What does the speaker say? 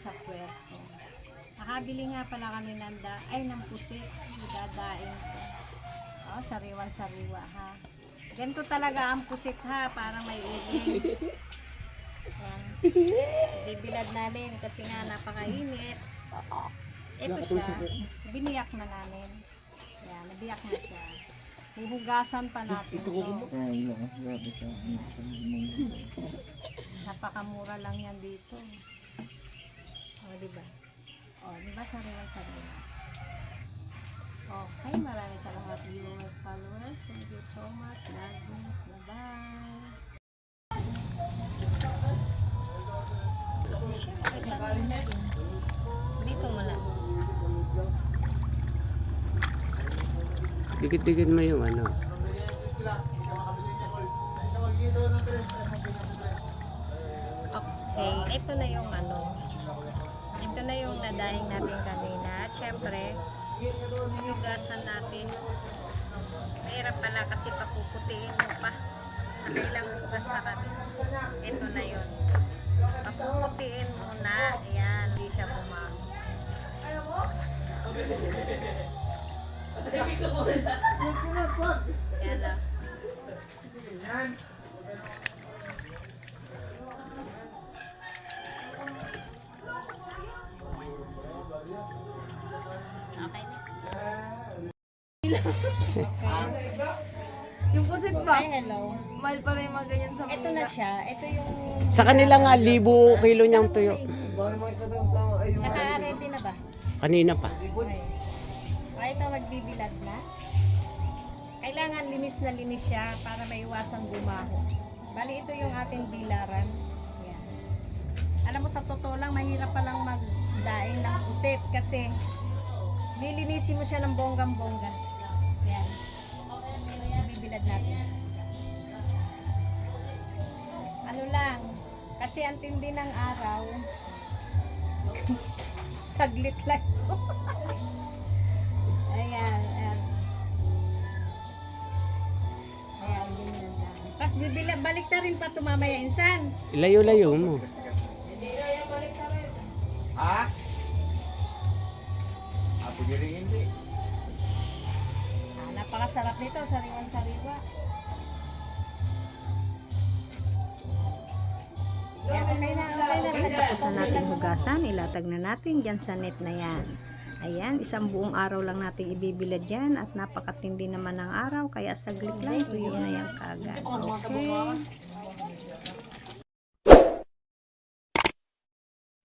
sa puwerto. Nakabili nga pala kami ng da, ay ng pusit. Dadaing ko. Oh, sariwan-sariwa ha. Ganito talaga ang pusit ha, para may uling. Yan. Bibilad namin kasi nga napakainit. Ito siya. Biniyak na namin. Yan, nabiyak na siya. Huhugasan pa natin to. Ay, no. Grabe ka. Ano sa mundo. Napakamura lang yan dito. Ba sariwan-sariwa? Okay, maraming salamat viewers, followers. Thank you so much. God bless. Bye-bye. Siyempre, na din? Dito mo lang. Dikit-dikit mo yung ano. Okay, ito na yung ano. Ito na yung nadaing natin kanina. At syempre, hugasan natin. Mahirap pala kasi papuputiin mo pa. Nakailang hugas na kami. Ito na yun. Papuputiin mo na. Ayan, hindi siya bumaho. Yan Yung pusit ba? Ay, hello. Mahal pala yung mga ganyan sa Ito na siya. Ito yung... Sa kanila nga, libo kilo niyang tuyo. Naka-ready na ba? Kanina pa. Okay. O, ito magbibilad na. Kailangan linis na linis siya para maiwasan gumaho. Bali, ito yung ating bilaran. Yan. Alam mo, sa totoo lang, mahirap palang magdaing ng puset kasi lilinisin mo siya ng bonggang-bongga. Kasi ang tindi ng araw, saglit lang to. ayan, ayan. Ayan, ganyan lang. Tapos bibila, balik na rin pa ito mamaya, insan. Ilayo-layo mo. Ha? Ako din rin hindi. Ah, napakasarap nito, sariwan-sariwa. Na natin hugasan, ilatag na natin dyan sa net na yan. Ayan, isang buong araw lang natin ibibilad yan at napakatindi naman ng araw, kaya saglit lang, tuyo na yan kagad. Okay.